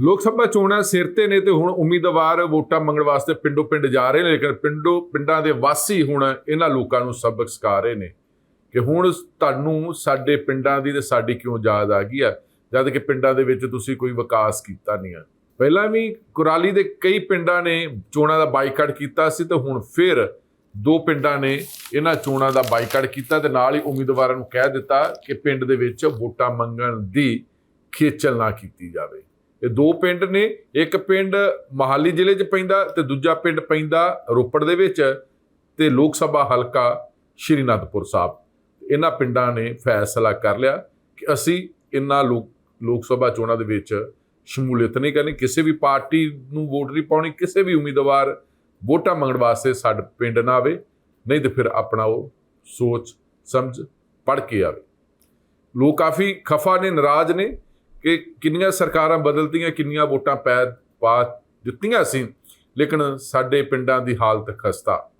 ਲੋਕ ਸਭਾ ਚੋਣਾਂ ਸਿਰ ਤੇ ਨੇ ਤੇ ਹੁਣ ਉਮੀਦਵਾਰ ਵੋਟਾਂ ਮੰਗਣ ਵਾਸਤੇ ਪਿੰਡੋਂ ਪਿੰਡ ਜਾ ਰਹੇ ਨੇ, ਲੇਕਿਨ ਪਿੰਡੋਂ, ਪਿੰਡਾਂ ਦੇ ਵਾਸੀ ਹੁਣ ਇਹਨਾਂ ਲੋਕਾਂ ਨੂੰ ਸਬਕ ਸਿਖਾ ਰਹੇ ਨੇ ਕਿ ਹੁਣ ਤੁਹਾਨੂੰ ਸਾਡੇ ਪਿੰਡਾਂ ਦੀ ਤੇ ਸਾਡੀ ਕਿਉਂ ਯਾਦ ਆ ਗਈ ਆ? ਜਦ ਕਿ ਪਿੰਡਾਂ ਦੇ ਵਿੱਚ ਤੁਸੀਂ ਕੋਈ ਵਿਕਾਸ ਕੀਤਾ ਨਹੀਂ ਆ। ਪਹਿਲਾਂ ਵੀ ਕੁਰਾਲੀ ਦੇ ਕਈ ਪਿੰਡਾਂ ਨੇ ਚੋਣਾਂ ਦਾ ਬਾਈਕਾਟ ਕੀਤਾ ਸੀ ਤੇ ਹੁਣ ਫਿਰ ਦੋ ਪਿੰਡਾਂ ਨੇ ਇਹਨਾਂ ਚੋਣਾਂ ਦਾ ਬਾਈਕਾਟ ਕੀਤਾ ਤੇ ਨਾਲ ਹੀ ਉਮੀਦਵਾਰਾਂ ਨੂੰ ਕਹਿ ਦਿੱਤਾ ਕਿ ਪਿੰਡ ਦੇ ਵਿੱਚ ਵੋਟਾਂ ਮੰਗਣ ਦੀ ਖੇਚਲ ਨਾ ਕੀਤੀ ਜਾਵੇ। ਇਹ ਦੋ ਪਿੰਡ ਨੇ, ਇੱਕ ਪਿੰਡ ਮਹਾਲੀ ਜ਼ਿਲ੍ਹੇ 'ਚ ਪੈਂਦਾ ਤੇ ਦੂਜਾ ਪਿੰਡ ਪੈਂਦਾ ਰੋਪੜ ਦੇ ਵਿੱਚ ਤੇ ਲੋਕ ਸਭਾ ਹਲਕਾ ਸ਼੍ਰੀ ਅਨੰਦਪੁਰ ਸਾਹਿਬ। ਇਹਨਾਂ ਪਿੰਡਾਂ ਨੇ ਫੈਸਲਾ ਕਰ ਲਿਆ ਕਿ ਅਸੀਂ ਇਹਨਾਂ ਲੋਕ ਲੋਕ ਸਭਾ ਚੋਣਾਂ ਦੇ ਵਿੱਚ ਸ਼ਮੂਲੀਅਤ ਨਹੀਂ ਕਰਨੀ। ਕਿਸੇ ਵੀ ਪਾਰਟੀ ਨੂੰ ਵੋਟ ਨਹੀਂ ਪਾਉਣੀ, ਕਿਸੇ ਵੀ ਉਮੀਦਵਾਰ ਵੋਟਾਂ ਮੰਗਣ ਵਾਸਤੇ ਸਾਡੇ ਪਿੰਡ ਨਾ ਆਵੇ, ਨਹੀਂ ਤੇ ਫਿਰ ਆਪਣਾ ਉਹ ਸੋਚ, ਸਮਝ ਪੜ ਕੇ ਆਵੇ। ਲੋਕ ਕਾਫੀ ਖਫਾ ਨੇ, ਨਾਰਾਜ਼ ਨੇ। ਕਿ ਕਿੰਨੀਆਂ ਸਰਕਾਰਾਂ ਬਦਲਤੀਆਂ, ਕਿੰਨੀਆਂ ਵੋਟਾਂ ਪੈ ਪਾ ਦਿੱਤੀਆਂ ਸੀ, ਲੇਕਿਨ ਸਾਡੇ ਪਿੰਡਾਂ ਦੀ ਹਾਲਤ ਖਸਤਾ।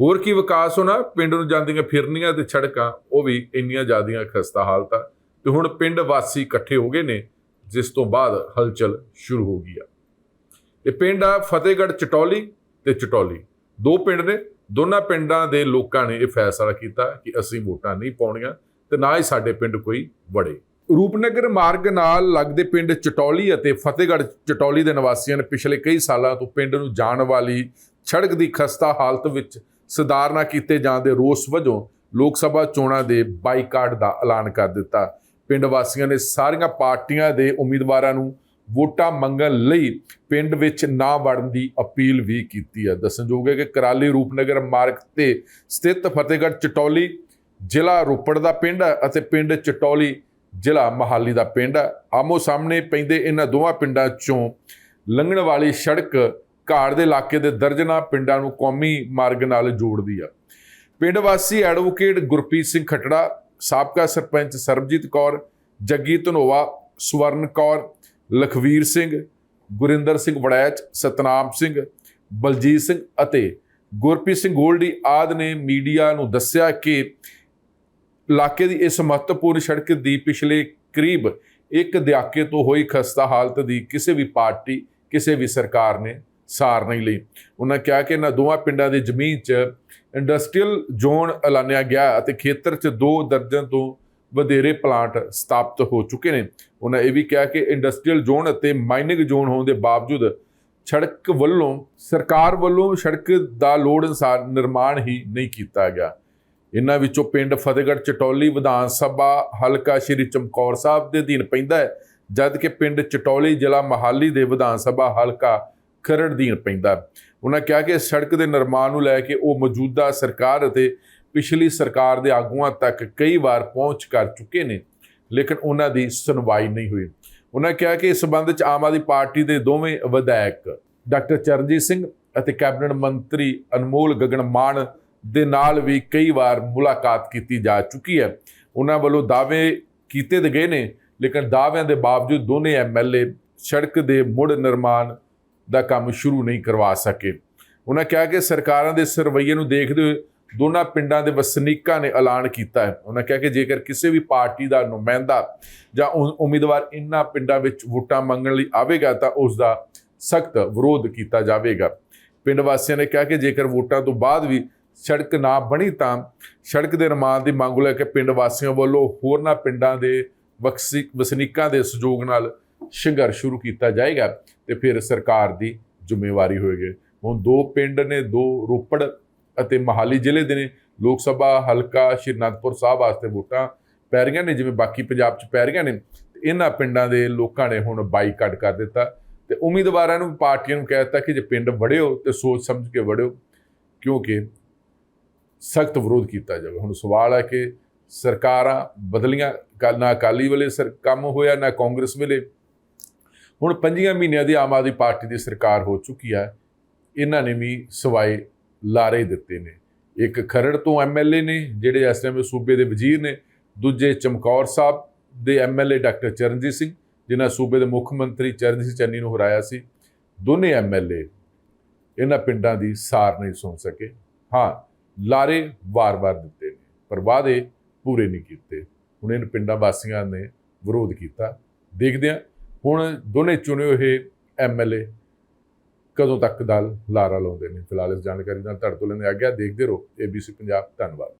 ਹੋਰ ਕੀ ਵਿਕਾਸ ਹੋਣਾ? ਪਿੰਡ ਨੂੰ ਜਾਂਦੀਆਂ ਫਿਰਨੀਆਂ ਤੇ ਛੜਕਾਂ, ਉਹ ਵੀ ਇੰਨੀਆਂ ਜ਼ਿਆਦੀਆਂ ਖਸਤਾ ਹਾਲਤ ਆ। ਤੇ ਹੁਣ ਪਿੰਡ ਵਾਸੀ ਇਕੱਠੇ ਹੋ ਗਏ ਨੇ, ਜਿਸ ਤੋਂ ਬਾਅਦ ਹਲਚਲ ਸ਼ੁਰੂ ਹੋ ਗਈ ਆ। ਇਹ ਪਿੰਡ ਆ ਫਤਿਹਗੜ੍ਹ ਚਟੌਲੀ ਤੇ ਚਟੌਲੀ। ਦੋ ਪਿੰਡ ਨੇ, ਦੋਨਾਂ ਪਿੰਡਾਂ ਦੇ ਲੋਕਾਂ ਨੇ ਇਹ ਫੈਸਲਾ ਕੀਤਾ ਕਿ ਅਸੀਂ ਵੋਟਾਂ ਨਹੀਂ ਪਾਉਣੀਆਂ ਤੇ ਨਾ ਹੀ ਸਾਡੇ ਪਿੰਡ ਕੋਈ ਵੜੇ। ਰੂਪਨਗਰ ਮਾਰਗ ਨਾਲ ਲੱਗਦੇ ਪਿੰਡ ਚਟੌਲੀ ਅਤੇ ਫਤਿਹਗੜ੍ਹ ਚਟੌਲੀ ਦੇ ਨਿਵਾਸੀਆਂ ਨੇ ਪਿਛਲੇ ਕਈ ਸਾਲਾਂ ਤੋਂ ਪਿੰਡ ਨੂੰ ਜਾਣ ਵਾਲੀ ਸੜਕ ਦੀ ਖਸਤਾ ਹਾਲਤ ਵਿੱਚ ਸੁਧਾਰਨਾ ਕੀਤੇ ਜਾਣ ਦੇ ਰੋਸ ਵਜੋਂ ਲੋਕ ਸਭਾ ਚੋਣਾਂ ਦੇ ਬਾਈਕਾਟ ਦਾ ਐਲਾਨ ਕਰ ਦਿੱਤਾ। ਪਿੰਡ ਵਾਸੀਆਂ ਨੇ ਸਾਰੀਆਂ ਪਾਰਟੀਆਂ ਦੇ ਉਮੀਦਵਾਰਾਂ ਨੂੰ ਵੋਟਾਂ ਮੰਗਣ ਲਈ ਪਿੰਡ ਵਿੱਚ ਨਾ ਵੜਨ ਦੀ ਅਪੀਲ ਵੀ ਕੀਤੀ ਹੈ। ਦੱਸਣਯੋਗ ਹੈ ਕਿ ਕਰਾਲੀ ਰੂਪਨਗਰ ਮਾਰਗ ਤੇ ਸਥਿਤ ਫਤਿਹਗੜ੍ਹ ਚਟੌਲੀ ਜ਼ਿਲ੍ਹਾ ਰੋਪੜ ਦਾ ਪਿੰਡ ਹੈ ਅਤੇ ਪਿੰਡ ਚਟੌਲੀ ਜ਼ਿਲ੍ਹਾ ਮਹਾਲੀ ਦਾ ਪਿੰਡ ਹੈ ਆਮੋ ਸਾਹਮਣੇ ਪੈਂਦੇ ਇਹਨਾਂ ਦੋਵਾਂ ਪਿੰਡਾਂ ਚੋਂ ਲੰਘਣ ਵਾਲੀ ਸੜਕ ਘਾੜ ਦੇ ਇਲਾਕੇ ਦੇ ਦਰਜਨਾ ਪਿੰਡਾਂ ਨੂੰ ਕੌਮੀ ਮਾਰਗ ਨਾਲ ਜੋੜਦੀ ਆ। ਪਿੰਡ ਵਾਸੀ ਐਡਵੋਕੇਟ ਗੁਰਪ੍ਰੀਤ ਸਿੰਘ ਖਟੜਾ, ਸਾਬਕਾ ਸਰਪੰਚ ਸਰਬਜੀਤ ਕੌਰ, ਜੱਗੀ ਧਨੋਵਾ ਸਵਰਨ ਕੌਰ, ਲਖਵੀਰ ਸਿੰਘ, ਗੁਰਿੰਦਰ ਸਿੰਘ ਵੜੈਚ, ਸਤਨਾਮ ਸਿੰਘ, ਬਲਜੀਤ ਸਿੰਘ ਅਤੇ ਗੁਰਪ੍ਰੀਤ ਸਿੰਘ ਗੋਲਡੀ ਆਦ ਨੇ ਮੀਡੀਆ ਨੂੰ ਦੱਸਿਆ ਕਿ ਇਲਾਕੇ ਦੀ ਇਸ ਮਹੱਤਵਪੂਰਨ ਸੜਕ ਦੀ ਪਿਛਲੇ ਕਰੀਬ ਇੱਕ ਦਹਾਕੇ ਤੋਂ ਹੋਈ ਖਸਤਾ ਹਾਲਤ ਦੀ ਕਿਸੇ ਵੀ ਪਾਰਟੀ, ਕਿਸੇ ਵੀ ਸਰਕਾਰ ਨੇ ਸਾਰ ਨਹੀਂ ਲਈ। ਉਹਨਾਂ ਕਿਹਾ ਕਿ ਇਹਨਾਂ ਦੋਵਾਂ ਪਿੰਡਾਂ ਦੀ ਜ਼ਮੀਨ 'ਚ ਇੰਡਸਟਰੀਅਲ ਜ਼ੋਨ ਐਲਾਨਿਆ ਗਿਆ ਅਤੇ ਖੇਤਰ 'ਚ ਦੋ ਦਰਜਨ ਤੋਂ ਵਧੇਰੇ ਪਲਾਂਟ ਸਥਾਪਿਤ ਹੋ ਚੁੱਕੇ ਨੇ। ਉਹਨਾਂ ਇਹ ਵੀ ਕਿਹਾ ਕਿ ਇੰਡਸਟਰੀਅਲ ਜ਼ੋਨ ਅਤੇ ਮਾਈਨਿੰਗ ਜ਼ੋਨ ਹੋਣ ਦੇ ਬਾਵਜੂਦ ਸੜਕ ਵੱਲੋਂ, ਸਰਕਾਰ ਵੱਲੋਂ ਸੜਕ ਦਾ ਲੋੜ ਅਨੁਸਾਰ ਨਿਰਮਾਣ ਹੀ ਨਹੀਂ ਕੀਤਾ ਗਿਆ। ਇਹਨਾਂ ਵਿੱਚੋਂ ਪਿੰਡ ਫਤਿਹਗੜ੍ਹ ਚਟੌਲੀ ਵਿਧਾਨ ਸਭਾ ਹਲਕਾ ਸ਼੍ਰੀ ਚਮਕੌਰ ਸਾਹਿਬ ਦੇ ਅਧੀਨ ਪੈਂਦਾ ਹੈ ਜਦ ਕਿ ਪਿੰਡ ਚਟੌਲੀ ਜ਼ਿਲ੍ਹਾ ਮਹਾਲੀ ਦੇ ਵਿਧਾਨ ਸਭਾ ਹਲਕਾ ਖਰੜ ਅਧੀਨ ਪੈਂਦਾ ਉਹਨਾਂ ਕਿਹਾ ਕਿ ਸੜਕ ਦੇ ਨਿਰਮਾਣ ਨੂੰ ਲੈ ਕੇ ਉਹ ਮੌਜੂਦਾ ਸਰਕਾਰ ਅਤੇ ਪਿਛਲੀ ਸਰਕਾਰ ਦੇ ਆਗੂਆਂ ਤੱਕ ਕਈ ਵਾਰ ਪਹੁੰਚ ਕਰ ਚੁੱਕੇ ਨੇ, ਲੇਕਿਨ ਉਹਨਾਂ ਦੀ ਸੁਣਵਾਈ ਨਹੀਂ ਹੋਈ। ਉਹਨਾਂ ਕਿਹਾ ਕਿ ਇਸ ਸੰਬੰਧ ਚ ਆਮ ਆਦਮੀ ਪਾਰਟੀ ਦੇ ਦੋਵੇਂ ਵਿਧਾਇਕ ਡਾਕਟਰ ਚਰਨਜੀਤ ਸਿੰਘ ਅਤੇ ਕੈਬਨਿਟ ਮੰਤਰੀ ਅਨਮੋਲ ਗਗਨ ਮਾਨ ਦੇ ਨਾਲ ਵੀ ਕਈ ਵਾਰ ਮੁਲਾਕਾਤ ਕੀਤੀ ਜਾ ਚੁੱਕੀ ਹੈ। ਉਹਨਾਂ ਵੱਲੋਂ ਦਾਅਵੇ ਕੀਤੇ ਤੇ ਗਏ ਨੇ, ਲੇਕਿਨ ਦਾਅਵਿਆਂ ਦੇ ਬਾਵਜੂਦ ਦੋਨੇ ਐਮਐਲਏ ਸੜਕ ਦੇ ਮੁੜ ਨਿਰਮਾਣ ਦਾ ਕੰਮ ਸ਼ੁਰੂ ਨਹੀਂ ਕਰਵਾ ਸਕੇ। ਉਹਨਾਂ ਕਿਹਾ ਕਿ ਸਰਕਾਰਾਂ ਦੇ ਇਸ ਰਵੱਈਏ ਨੂੰ ਦੇਖਦੇ ਹੋਏ ਦੋਨਾਂ ਪਿੰਡਾਂ ਦੇ ਵਸਨੀਕਾਂ ਨੇ ਐਲਾਨ ਕੀਤਾ ਹੈ। ਉਹਨਾਂ ਕਿਹਾ ਕਿ ਜੇਕਰ ਕਿਸੇ ਵੀ ਪਾਰਟੀ ਦਾ ਨੁਮਾਇੰਦਾ ਜਾਂ ਉਮੀਦਵਾਰ ਇਨ੍ਹਾਂ ਪਿੰਡਾਂ ਵਿੱਚ ਵੋਟਾਂ ਮੰਗਣ ਲਈ ਆਵੇਗਾ ਤਾਂ ਉਸ ਦਾ ਸਖਤ ਵਿਰੋਧ ਕੀਤਾ ਜਾਵੇਗਾ। ਪਿੰਡ ਵਾਸੀਆਂ ਨੇ ਕਿਹਾ ਕਿ ਜੇਕਰ ਵੋਟਾਂ ਤੋਂ ਬਾਅਦ ਵੀ ਸੜਕ ਨਾ ਬਣੀ ਤਾਂ ਸੜਕ ਦੇ ਨਿਰਮਾਣ ਦੀ ਮੰਗ ਲੈ ਕੇ ਪਿੰਡ ਵਾਸੀਆਂ ਵੱਲੋਂ ਹੋਰਨਾਂ ਪਿੰਡਾਂ ਦੇ ਵਕਸੀ ਵਸਨੀਕਾਂ ਦੇ ਸਹਿਯੋਗ ਨਾਲ ਸੰਘਰਸ਼ ਸ਼ੁਰੂ ਕੀਤਾ ਜਾਏਗਾ ਤੇ ਫਿਰ ਸਰਕਾਰ ਦੀ ਜ਼ਿੰਮੇਵਾਰੀ ਹੋਏਗੀ। ਹੁਣ ਦੋ ਪਿੰਡ ਨੇ, ਦੋ ਰੋਪੜ ਅਤੇ ਮਹਾਲੀ ਜ਼ਿਲ੍ਹੇ ਦੇ ਨੇ। ਲੋਕ ਸਭਾ ਹਲਕਾ ਸ਼੍ਰੀ ਅਨੰਦਪੁਰ ਸਾਹਿਬ ਵਾਸਤੇ ਵੋਟਾਂ ਪੈ ਰਹੀਆਂ ਨੇ, ਜਿਵੇਂ ਬਾਕੀ ਪੰਜਾਬ 'ਚ ਪੈ ਰਹੀਆਂ ਨੇ। ਤੇ ਇਹਨਾਂ ਪਿੰਡਾਂ ਦੇ ਲੋਕਾਂ ਨੇ ਹੁਣ ਬਾਈਕਾਟ ਕਰ ਦਿੱਤਾ। ਤੇ ਉਮੀਦਵਾਰਾਂ ਨੂੰ ਪਾਰਟੀਆਂ ਨੂੰ ਕਹਿ ਦਿੱਤਾ ਕਿ ਜੇ ਪਿੰਡ ਵੜਿਓ ਤੇ ਸੋਚ ਸਮਝ ਕੇ ਵੜਿਓ, ਕਿਉਂਕਿ ਸਖਤ ਵਿਰੋਧ ਕੀਤਾ ਜਾਵੇ। ਹੁਣ ਸਵਾਲ ਹੈ ਕਿ ਸਰਕਾਰਾਂ ਬਦਲੀਆਂ ਕੱਲ ਨਾ ਅਕਾਲੀ ਵੇਲੇ ਸਰ ਕੰਮ ਹੋਇਆ, ਨਾ ਕਾਂਗਰਸ ਵੇਲੇ। ਹੁਣ ਪੰਜੀਆਂ ਮਹੀਨਿਆਂ ਦੀ ਆਮ ਆਦਮੀ ਪਾਰਟੀ ਦੀ ਸਰਕਾਰ ਹੋ ਚੁੱਕੀ ਹੈ। ਇਹਨਾਂ ਨੇ ਵੀ ਸਵਾਏ ਲਾਰੇ ਦਿੱਤੇ ਨੇ। ਇੱਕ ਖਰੜ ਤੋਂ ਐਮਐਲਏ ਨੇ, ਜਿਹੜੇ ਇਸ ਟਾਈਮ ਸੂਬੇ ਦੇ ਵਜ਼ੀਰ ਨੇ, ਦੂਜੇ ਚਮਕੌਰ ਸਾਹਿਬ ਦੇ ਐਮਐਲਏ ਡਾਕਟਰ ਚਰਨਜੀਤ ਸਿੰਘ, ਜਿਨ੍ਹਾਂ ਸੂਬੇ ਦੇ ਮੁੱਖ ਮੰਤਰੀ ਚਰਨਜੀਤ ਸਿੰਘ ਚੰਨੀ ਨੂੰ ਹਰਾਇਆ ਸੀ। ਦੋਨੇ ਐਮਐਲਏ ਇਹਨਾਂ ਪਿੰਡਾਂ ਦੀ ਸਾਰ ਨਹੀਂ ਸੁਣ ਸਕੇ। ਹਾਂ ਲਾਰੇ ਵਾਰ-ਵਾਰ ਦਿੱਤੇ ਨੇ, ਪਰ ਵਾਅਦੇ ਪੂਰੇ ਨਹੀਂ ਕੀਤੇ। ਹੁਣ ਇਹਨਾਂ ਪਿੰਡਾਂ ਵਾਸੀਆਂ ਨੇ ਵਿਰੋਧ ਕੀਤਾ। ਦੇਖਦੇ ਹਾਂ, ਹੁਣ ਦੋਨੇ ਚੁਣੇ ਹੋਏ ਐਮਐਲਏ ਕਦੋਂ ਤੱਕ ਦਲ ਲਾਰਾ ਲਾਉਂਦੇ ਨੇ? ਫਿਲਹਾਲ ਇਸ ਜਾਣਕਾਰੀ ਨਾਲ ਤੁਹਾਡੇ ਤੋਂ ਲੈਂਦੇ ਆ ਗਿਆ ਦੇਖਦੇ ਰਹੋ। ਏਬੀਸੀ ਪੰਜਾਬ, ਧੰਨਵਾਦ।